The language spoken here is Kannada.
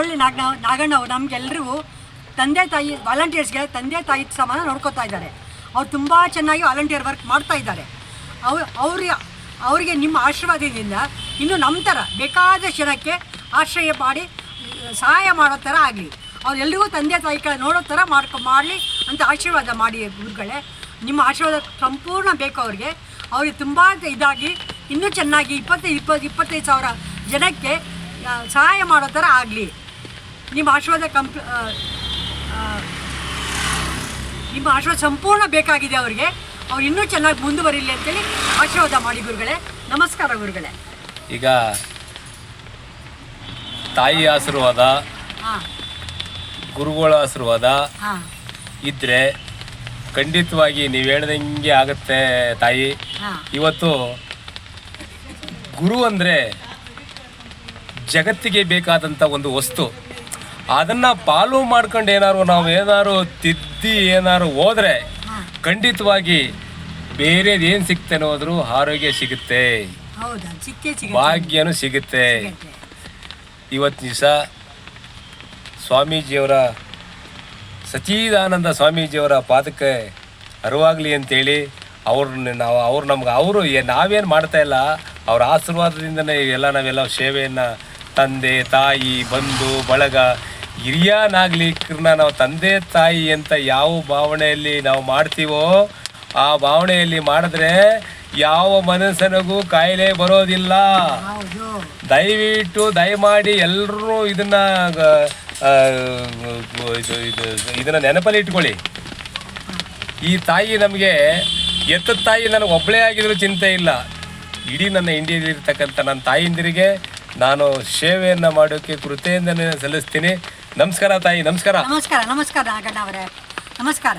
ಒಳ್ಳೆ ನಾಗ ನಾಗಣ್ಣ ಅವ್ರು ನಮಗೆಲ್ಲರಿಗೂ ತಂದೆ ತಾಯಿ ವಾಲಂಟಿಯರ್ಸ್ಗೆ ತಂದೆ ತಾಯಿ ಸಮಾನ ನೋಡ್ಕೋತಾ ಇದ್ದಾರೆ. ಅವ್ರು ತುಂಬ ಚೆನ್ನಾಗಿ ವಾಲಂಟಿಯರ್ ವರ್ಕ್ ಮಾಡ್ತಾ ಇದ್ದಾರೆ. ಅವ್ರು ಅವ್ರ ಅವರಿಗೆ ನಿಮ್ಮ ಆಶೀರ್ವಾದದಿಂದ ಇನ್ನು ನಮ್ಮ ಥರ ಬೇಕಾದ ಜನಕ್ಕೆ ಆಶ್ರಯ ಮಾಡಿ, ಸಹಾಯ ಮಾಡೋ ಥರ ಆಗಲಿ. ಅವರೆಲ್ಲರಿಗೂ ತಂದೆ ತಾಯಿ ಕಡೆ ನೋಡೋ ಥರ ಮಾಡ್ಕೊ ಮಾಡಲಿ ಅಂತ ಆಶೀರ್ವಾದ ಮಾಡಿ ಗುರುಗಳೇ. ನಿಮ್ಮ ಆಶೀರ್ವಾದ ಸಂಪೂರ್ಣ ಬೇಕು ಅವ್ರಿಗೆ. ಅವ್ರಿಗೆ ತುಂಬ ಇದಾಗಿ ಇನ್ನೂ ಚೆನ್ನಾಗಿ ಇಪ್ಪತ್ತೈದು ಇಪ್ಪತ್ತು ಇಪ್ಪತ್ತೈದು ಸಾವಿರ ಜನಕ್ಕೆ ಸಹಾಯ ಮಾಡೋ ಥರ ಆಗಲಿ. ನಿಮ್ಮ ಆಶೀರ್ವಾದ ಕಂಪ್ ನಿಮ್ಮ ಆಶೀರ್ವಾದ ಸಂಪೂರ್ಣ ಬೇಕಾಗಿದೆ ಅವರಿಗೆ. ಅವ್ರು ಇನ್ನೂ ಚೆನ್ನಾಗಿ ಮುಂದುವರಿಲಿ ಅಂತೇಳಿ ಆಶೀರ್ವಾದ ಮಾಡಿ ಗುರುಗಳೇ. ನಮಸ್ಕಾರ ಗುರುಗಳೇ. ಈಗ ತಾಯಿ ಆಶೀರ್ವಾದ ಗುರುಗಳ ಆಶೀರ್ವಾದ ಇದ್ರೆ ಖಂಡಿತವಾಗಿ ನೀವು ಹೇಳ್ದಂಗೆ ಆಗುತ್ತೆ ತಾಯಿ. ಇವತ್ತು ಗುರು ಅಂದರೆ ಜಗತ್ತಿಗೆ ಬೇಕಾದಂಥ ಒಂದು ವಸ್ತು. ಅದನ್ನು ಫಾಲೋ ಮಾಡ್ಕೊಂಡು ಏನಾದ್ರು ನಾವು ಏನಾದ್ರು ತಿದ್ದಿ ಏನಾದ್ರು ಹೋದ್ರೆ ಖಂಡಿತವಾಗಿ ಬೇರೆದು ಏನು ಸಿಗ್ತೇನೆ ಹೋದ್ರು ಆರೋಗ್ಯ ಸಿಗುತ್ತೆ. ಹೌದಾ ಸಿಕ್ಕೇ ಭಾಗ್ಯನೂ ಸಿಗುತ್ತೆ. ಇವತ್ತು ದಿವಸ ಸ್ವಾಮೀಜಿಯವರ ಸಚ್ಚಿದಾನಂದ ಸ್ವಾಮೀಜಿಯವರ ಪಾದಕ್ಕೆ ಅರಿವಾಗಲಿ ಅಂತೇಳಿ ಅವ್ರನ್ನ ನಾವು ಅವ್ರು ನಮ್ಗೆ ಅವರು ನಾವೇನು ಮಾಡ್ತಾ ಇಲ್ಲ. ಅವ್ರ ಆಶೀರ್ವಾದದಿಂದನೇ ಎಲ್ಲ ನಾವೆಲ್ಲ ಸೇವೆಯನ್ನು ತಂದೆ ತಾಯಿ ಬಂಧು ಬಳಗ ಹಿರಿಯನಾಗ್ಲಿಕ್ಕನ್ನ ನಾವು ತಂದೆ ತಾಯಿ ಅಂತ ಯಾವ ಭಾವನೆಯಲ್ಲಿ ನಾವು ಮಾಡ್ತೀವೋ ಆ ಭಾವನೆಯಲ್ಲಿ ಮಾಡಿದ್ರೆ ಯಾವ ಮನಸ್ಸನಿಗೂ ಕಾಯಿಲೆ ಬರೋದಿಲ್ಲ. ದಯವಿಟ್ಟು ದಯಮಾಡಿ ಎಲ್ಲರೂ ಇದನ್ನ ಇದನ್ನ ನೆನಪಲ್ಲಿ ಇಟ್ಕೊಳ್ಳಿ. ಈ ತಾಯಿ ನಮಗೆ ಎತ್ತ ತಾಯಿ ನನಗೆ ಒಬ್ಬಳೇ ಆಗಿದ್ರು ಚಿಂತೆ ಇಲ್ಲ. ಇಡೀ ನನ್ನ ಇಂಡಿಯಾದಲ್ಲಿರ್ತಕ್ಕಂಥ ನನ್ನ ತಾಯಿಂದಿರಿಗೆ ನಾನು ಸೇವೆಯನ್ನು ಮಾಡೋಕ್ಕೆ ಕೃತೆಯಿಂದ ಸಲ್ಲಿಸ್ತೀನಿ. ನಮಸ್ಕಾರ ತಾಯಿ ನಮಸ್ಕಾರ. ನಮಸ್ಕಾರ ನಮಸ್ಕಾರ ನಾಗಣ್ಣ ಅವರೇ ನಮಸ್ಕಾರ.